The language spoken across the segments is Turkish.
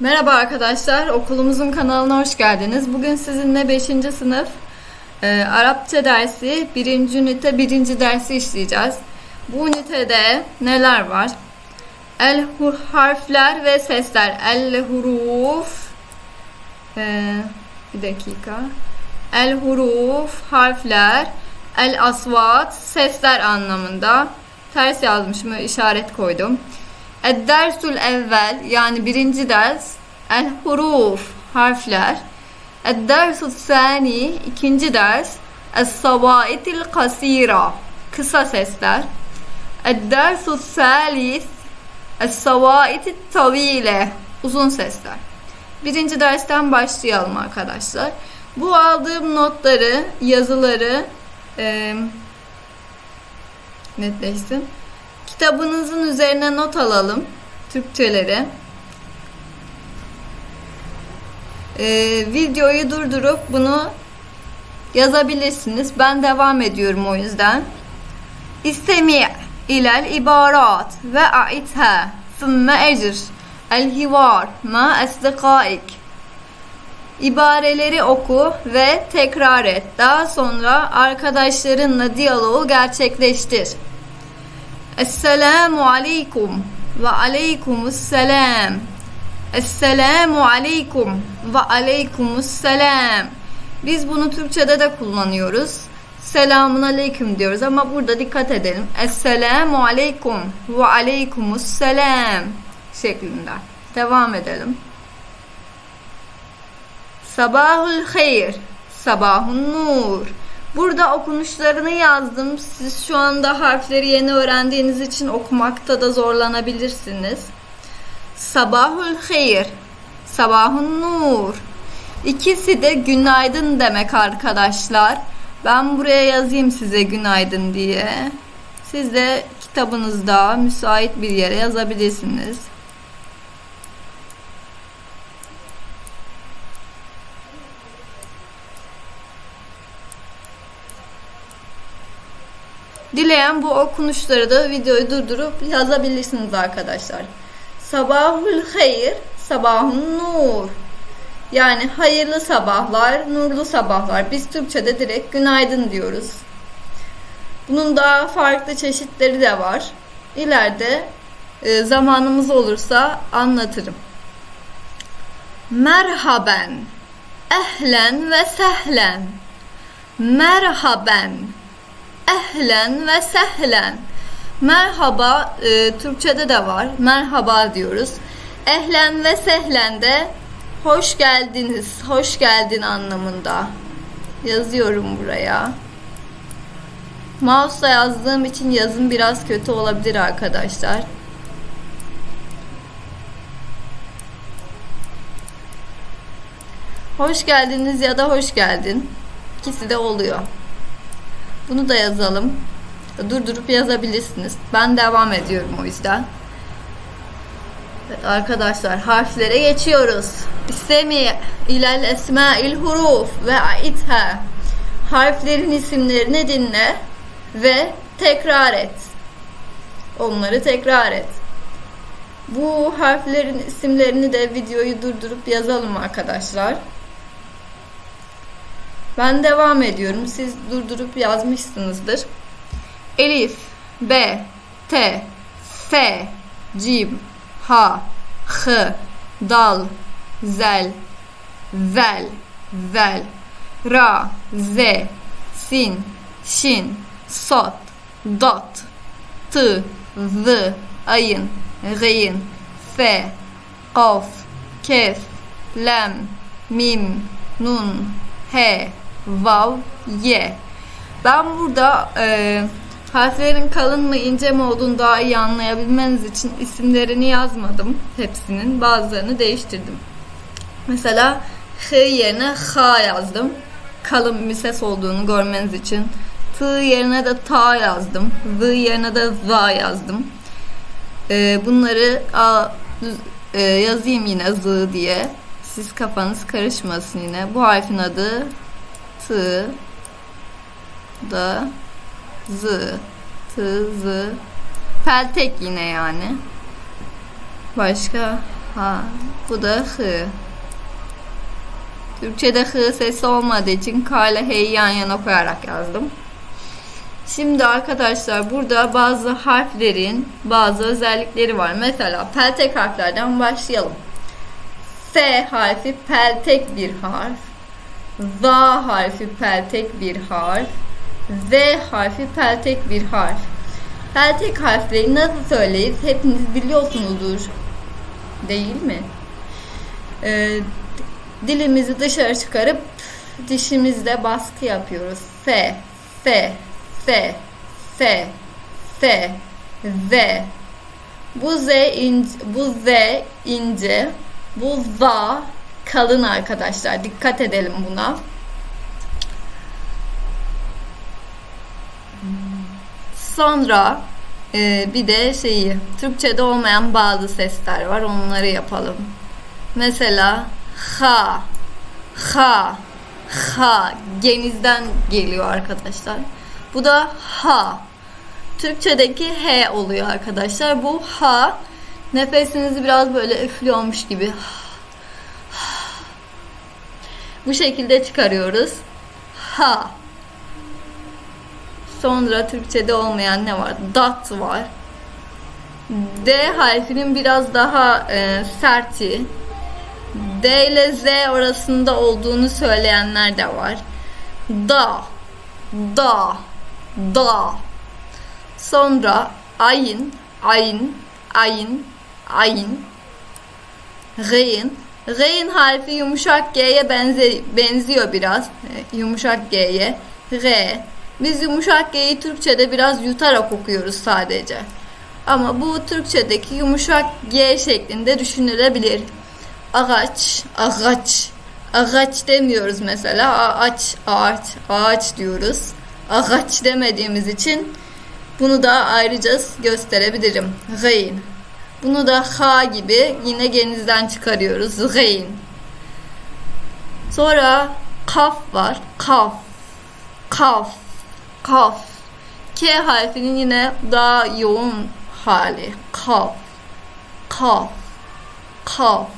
Merhaba arkadaşlar, okulumuzun kanalına hoş geldiniz. Bugün sizinle 5. sınıf e, Arapça dersi 1. ünite 1. dersi işleyeceğiz. Bu ünitede neler var? El harfler ve sesler. El huruf e, bir dakika. El huruf harfler. El asvat sesler anlamında. Ters yazmışım, işaret koydum. Ed-dersul evvel yani birinci ders el huruf harfler. Ed-dersul sani ikinci ders es-savaitil kasira kısa sesler. Ed-dersul salis es-savaitit tavile uzun sesler. Birinci dersten başlayalım arkadaşlar. Bu aldığım notları, yazıları eee netleşsin. Kitabınızın üzerine not alalım. Türkçeleri. Ee, videoyu durdurup bunu yazabilirsiniz. Ben devam ediyorum o yüzden. İstemi ilel ibarat ve a'itha thumme ecr el hivar ma esdikaik İbareleri oku ve tekrar et. Daha sonra arkadaşlarınla diyaloğu gerçekleştir. Esselamu aleykum ve aleykumus selam. Esselamu aleykum ve aleykumus selam. Biz bunu Türkçe'de de kullanıyoruz. Selamun aleyküm diyoruz ama burada dikkat edelim. Esselamu aleykum ve aleykumus selam şeklinde. Devam edelim. Sabahul hayır. Sabahun nur. Burada okunuşlarını yazdım. Siz şu anda harfleri yeni öğrendiğiniz için okumakta da zorlanabilirsiniz. Sabahul hayır. Sabahun nur. İkisi de günaydın demek arkadaşlar. Ben buraya yazayım size günaydın diye. Siz de kitabınızda müsait bir yere yazabilirsiniz. Dileyen bu okunuşları da videoyu durdurup yazabilirsiniz arkadaşlar. Sabahul hayır, sabahun nur. Yani hayırlı sabahlar, nurlu sabahlar. Biz Türkçe'de direkt günaydın diyoruz. Bunun daha farklı çeşitleri de var. İleride e, zamanımız olursa anlatırım. Merhaben, ehlen ve sehlen. Merhaben, ehlen ve sehlen. Merhaba e, Türkçe'de de var. Merhaba diyoruz. Ehlen ve sehlen de hoş geldiniz, hoş geldin anlamında. Yazıyorum buraya. Mouse'la yazdığım için yazım biraz kötü olabilir arkadaşlar. Hoş geldiniz ya da hoş geldin. İkisi de oluyor. Bunu da yazalım. Durdurup yazabilirsiniz. Ben devam ediyorum o yüzden. Evet arkadaşlar harflere geçiyoruz. İstemi ilel esma'il huruf ve aitha. Harflerin isimlerini dinle ve tekrar et. Onları tekrar et. Bu harflerin isimlerini de videoyu durdurup yazalım arkadaşlar. Ben devam ediyorum. Siz durdurup yazmışsınızdır. Elif, B, T, F, Cim, H, H, Dal, Zel, Vel, Vel, Ra, Z, Sin, Şin, Sot, Dot, T, Z, Ayın, Gıyn, F, Kaf, Kef, Lem, Mim, Nun, H, Vav, Y. Ben burada e, harflerin kalın mı ince mi olduğunu daha iyi anlayabilmeniz için isimlerini yazmadım hepsinin. Bazılarını değiştirdim. Mesela H yerine H yazdım. Kalın bir ses olduğunu görmeniz için. T yerine de ta yazdım. V yerine de za yazdım. E, bunları a, e, yazayım yine z diye. Siz kafanız karışmasın yine. Bu harfin adı T da Z T Z Peltek yine yani. Başka Ha. Bu da hı. Türkçe'de hı sesi olmadığı için K ile H'yi yan yana koyarak yazdım. Şimdi arkadaşlar burada bazı harflerin bazı özellikleri var. Mesela peltek harflerden başlayalım. F harfi peltek bir harf. Z harfi peltek bir harf. Z harfi peltek bir harf. Peltek harfleri nasıl söyleyiz? Hepiniz biliyorsunuzdur. Değil mi? Ee, dilimizi dışarı çıkarıp dişimizle baskı yapıyoruz. F, F, F, F, F, Z. Bu Z ince, bu Z ince, bu Z kalın arkadaşlar. Dikkat edelim buna. Sonra e, bir de şeyi Türkçe'de olmayan bazı sesler var. Onları yapalım. Mesela ha, ha, ha genizden geliyor arkadaşlar. Bu da ha. Türkçedeki he oluyor arkadaşlar. Bu ha nefesinizi biraz böyle üflüyormuş gibi. Bu şekilde çıkarıyoruz. Ha. Sonra Türkçe'de olmayan ne var? Dat var. D harfinin biraz daha e, serti. D ile Z arasında olduğunu söyleyenler de var. Da, da, da. Sonra ayın, ayın, ayın, ayın. G'in. G'in harfi yumuşak G'ye benze, benziyor biraz. E, Yumuşak G'ye. G. Biz yumuşak G'yi Türkçe'de biraz yutarak okuyoruz sadece. Ama bu Türkçedeki yumuşak G şeklinde düşünülebilir. Ağaç, ağaç. Ağaç demiyoruz mesela. Ağaç, ağaç, ağaç diyoruz. Ağaç demediğimiz için bunu da ayrıca gösterebilirim. Gain. Bunu da ha gibi yine genizden çıkarıyoruz. Gain. Sonra kaf var. Kaf. Kaf. Kaf. K harfinin yine daha yoğun hali. Kaf. Kaf. Kaf.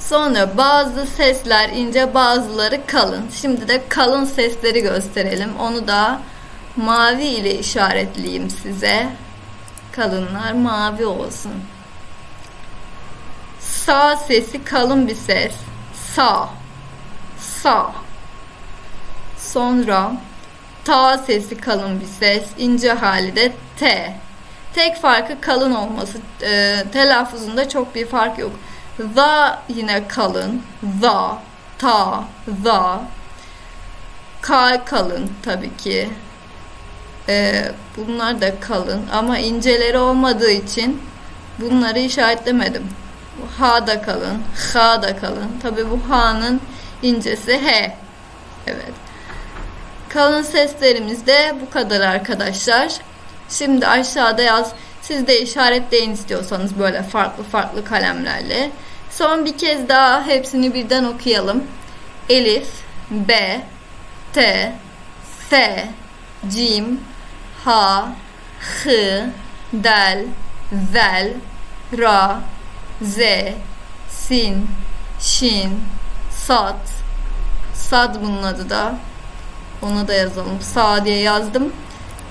Sonra bazı sesler ince bazıları kalın. Şimdi de kalın sesleri gösterelim. Onu da mavi ile işaretleyeyim size. Kalınlar mavi olsun. Sa sesi kalın bir ses. Sa. Sa. Sonra ta sesi kalın bir ses. ince hali de t. Tek farkı kalın olması. E, telaffuzunda çok bir fark yok. Za yine kalın. Za, ta, za. K kalın tabii ki. Ee, bunlar da kalın ama inceleri olmadığı için bunları işaretlemedim. Ha da kalın, ha da kalın. Tabii bu ha'nın incesi he. Evet. Kalın seslerimiz de bu kadar arkadaşlar. Şimdi aşağıda yaz. Siz de işaretleyin istiyorsanız böyle farklı farklı kalemlerle. Son bir kez daha hepsini birden okuyalım. Elif, B, T, F, Cim, H, H, Del, Zel, Ra, Z, Sin, Şin, Sat. Sad bunun adı da. Ona da yazalım. Sa diye yazdım.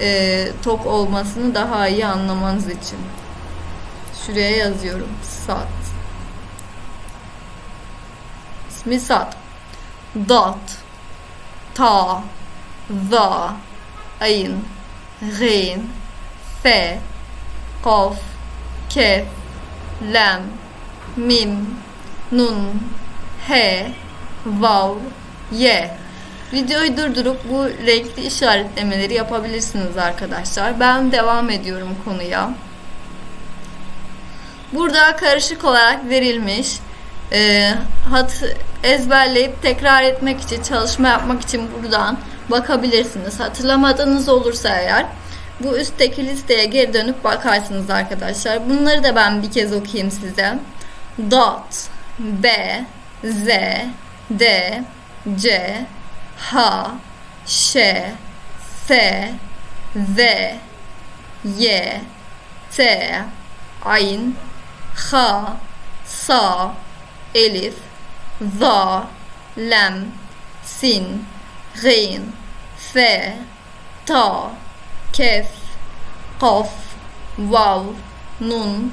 Ee, tok olmasını daha iyi anlamanız için. Şuraya yazıyorum. Sat. İsmi Sat. Dat. Ta. Za. Ayın. G'in. F. Kaf. Kef. Lem. Mim. Nun. He. Vav. Ye. Videoyu durdurup bu renkli işaretlemeleri yapabilirsiniz arkadaşlar. Ben devam ediyorum konuya. Burada karışık olarak verilmiş e, hat ezberleyip tekrar etmek için çalışma yapmak için buradan bakabilirsiniz. Hatırlamadığınız olursa eğer bu üstteki listeye geri dönüp bakarsınız arkadaşlar. Bunları da ben bir kez okuyayım size. Dot B Z D C H Ş F Z Y T Ayn ha, sa, elif, za, lem, sin, gyn, fe, ta, kef, kaf, vav, nun,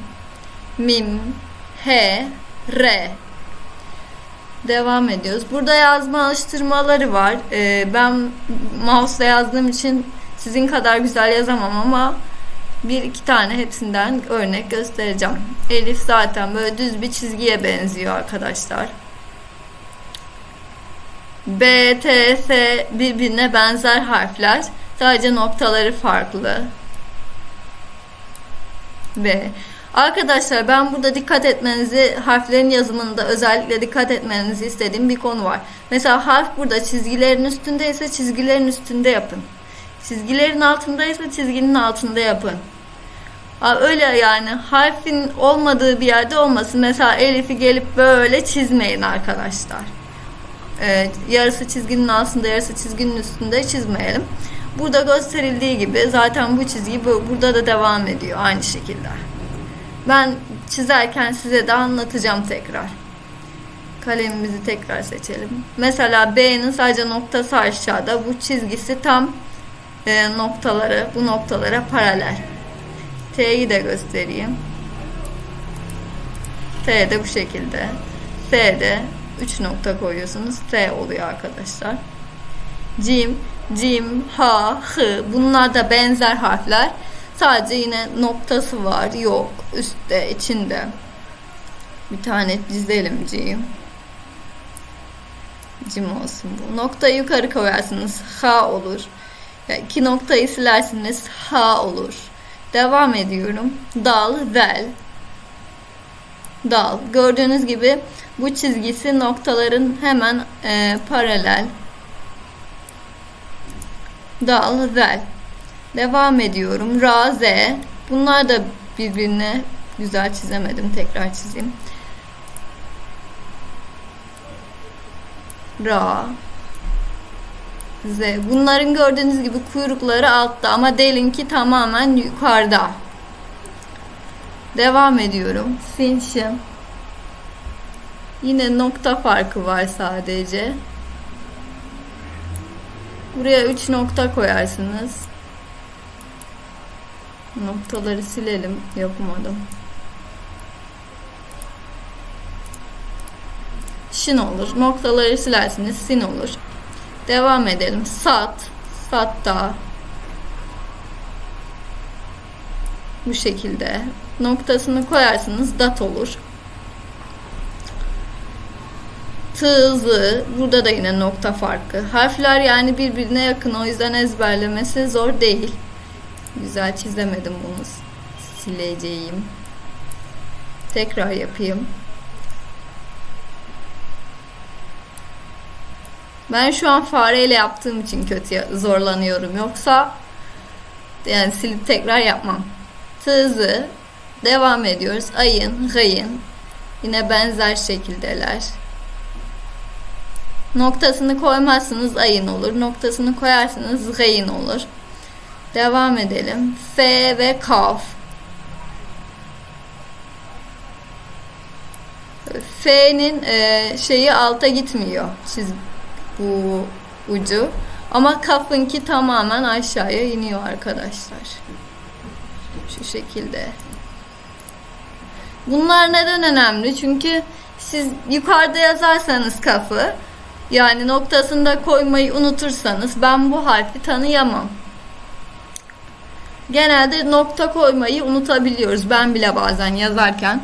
mim, he, re. Devam ediyoruz. Burada yazma alıştırmaları var. Ee, ben mouse'la yazdığım için sizin kadar güzel yazamam ama bir iki tane hepsinden örnek göstereceğim. Elif zaten böyle düz bir çizgiye benziyor arkadaşlar. B, T, S birbirine benzer harfler. Sadece noktaları farklı. B. Arkadaşlar ben burada dikkat etmenizi, harflerin yazımında özellikle dikkat etmenizi istediğim bir konu var. Mesela harf burada çizgilerin üstündeyse çizgilerin üstünde yapın. Çizgilerin altındaysa çizginin altında yapın. Öyle yani harfin olmadığı bir yerde olmasın. Mesela Elif'i gelip böyle çizmeyin arkadaşlar. Ee, yarısı çizginin altında yarısı çizginin üstünde çizmeyelim. Burada gösterildiği gibi zaten bu çizgi bu, burada da devam ediyor aynı şekilde. Ben çizerken size de anlatacağım tekrar. Kalemimizi tekrar seçelim. Mesela B'nin sadece noktası aşağıda. Bu çizgisi tam e, noktaları, bu noktalara paralel. T'yi de göstereyim. T de bu şekilde. S'de 3 nokta koyuyorsunuz. S oluyor arkadaşlar. Cim, cim, ha, hı. Bunlar da benzer harfler. Sadece yine noktası var. Yok. Üstte, içinde. Bir tane çizelim cim. Cim olsun bu. Noktayı yukarı koyarsınız. Ha olur. İki noktayı silersiniz. Ha olur. Devam ediyorum. Dal, vel. Dal. Gördüğünüz gibi bu çizgisi noktaların hemen e, paralel. Dal, vel. Devam ediyorum. Ra, Z. Bunlar da birbirine güzel çizemedim. Tekrar çizeyim. Ra, Z. Bunların gördüğünüz gibi kuyrukları altta ama delinki tamamen yukarıda. Devam ediyorum. Sin, şim. Yine nokta farkı var sadece. Buraya 3 nokta koyarsınız. Noktaları silelim. Yapamadım. Şin olur. Noktaları silersiniz. Sin olur. Devam edelim. Sat. Satta. Bu şekilde. Noktasını koyarsınız. Dat olur. Tığızı. Burada da yine nokta farkı. Harfler yani birbirine yakın. O yüzden ezberlemesi zor değil. Güzel çizemedim bunu. Sileceğim. Tekrar yapayım. Ben şu an fareyle yaptığım için kötü zorlanıyorum. Yoksa yani silip tekrar yapmam. Tığızı devam ediyoruz. Ayın, gayın yine benzer şekildeler. Noktasını koymazsınız ayın olur. Noktasını koyarsanız gayın olur. Devam edelim. F ve kaf. F'nin e, şeyi alta gitmiyor. Çiz bu ucu. Ama kafınki tamamen aşağıya iniyor arkadaşlar. Şu şekilde. Bunlar neden önemli? Çünkü siz yukarıda yazarsanız kafı yani noktasında koymayı unutursanız ben bu harfi tanıyamam. Genelde nokta koymayı unutabiliyoruz. Ben bile bazen yazarken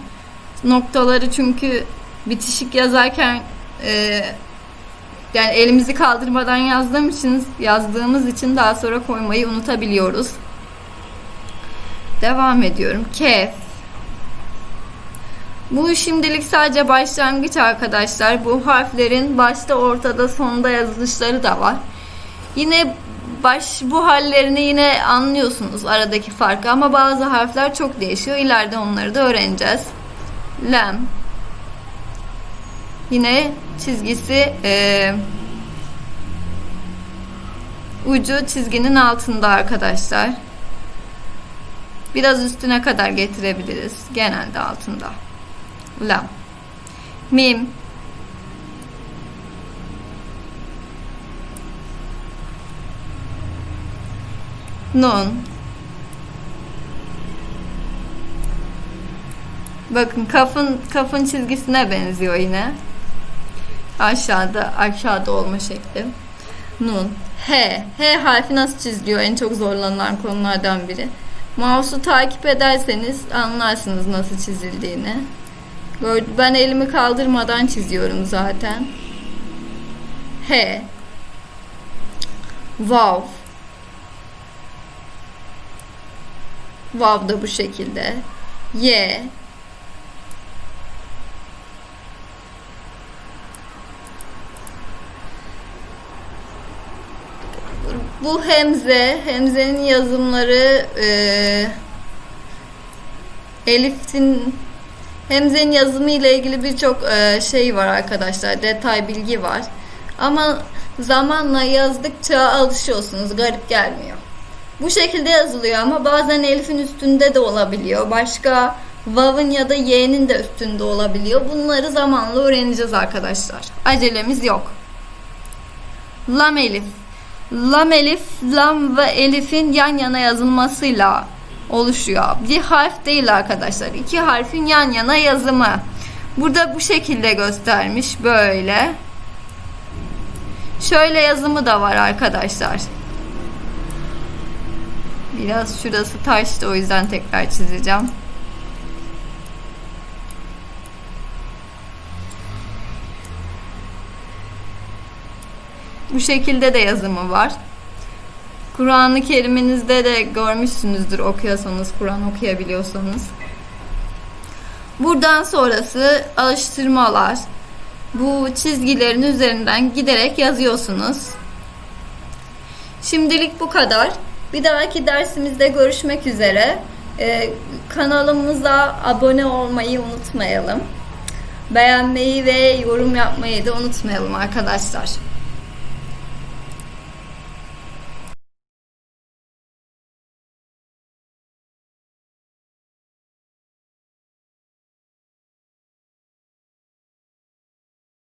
noktaları çünkü bitişik yazarken e, yani elimizi kaldırmadan yazdığım için yazdığımız için daha sonra koymayı unutabiliyoruz. Devam ediyorum. Kef. Bu şimdilik sadece başlangıç arkadaşlar. Bu harflerin başta, ortada, sonda yazılışları da var. Yine baş bu hallerini yine anlıyorsunuz aradaki farkı ama bazı harfler çok değişiyor. İleride onları da öğreneceğiz. Lem. Yine çizgisi e, ucu çizginin altında arkadaşlar. Biraz üstüne kadar getirebiliriz. Genelde altında. Lam. Mim. Nun. Bakın kafın kafın çizgisine benziyor yine. Aşağıda aşağıda olma şekli. Nun. H. H harfi nasıl çiziliyor? En çok zorlanılan konulardan biri. Mouse'u takip ederseniz anlarsınız nasıl çizildiğini. Ben elimi kaldırmadan çiziyorum zaten. H. Vav. Vav da bu şekilde. Y. Bu hemze, hemzenin yazımları eee Elif'in hemzenin yazımı ile ilgili birçok eee, şey var arkadaşlar, detay bilgi var. Ama zamanla yazdıkça alışıyorsunuz, garip gelmiyor. Bu şekilde yazılıyor ama bazen Elif'in üstünde de olabiliyor. Başka Vav'ın ya da Y'nin de üstünde olabiliyor. Bunları zamanla öğreneceğiz arkadaşlar. Acelemiz yok. Lam Elif. Lam Elif, Lam ve Elif'in yan yana yazılmasıyla oluşuyor. Bir harf değil arkadaşlar. İki harfin yan yana yazımı. Burada bu şekilde göstermiş. Böyle. Şöyle yazımı da var arkadaşlar. Biraz şurası taştı o yüzden tekrar çizeceğim. Bu şekilde de yazımı var. Kur'an-ı Kerim'inizde de görmüşsünüzdür okuyorsanız, Kur'an okuyabiliyorsanız. Buradan sonrası alıştırmalar. Bu çizgilerin üzerinden giderek yazıyorsunuz. Şimdilik bu kadar. Bir dahaki dersimizde görüşmek üzere. Ee, kanalımıza abone olmayı unutmayalım. Beğenmeyi ve yorum yapmayı da unutmayalım arkadaşlar.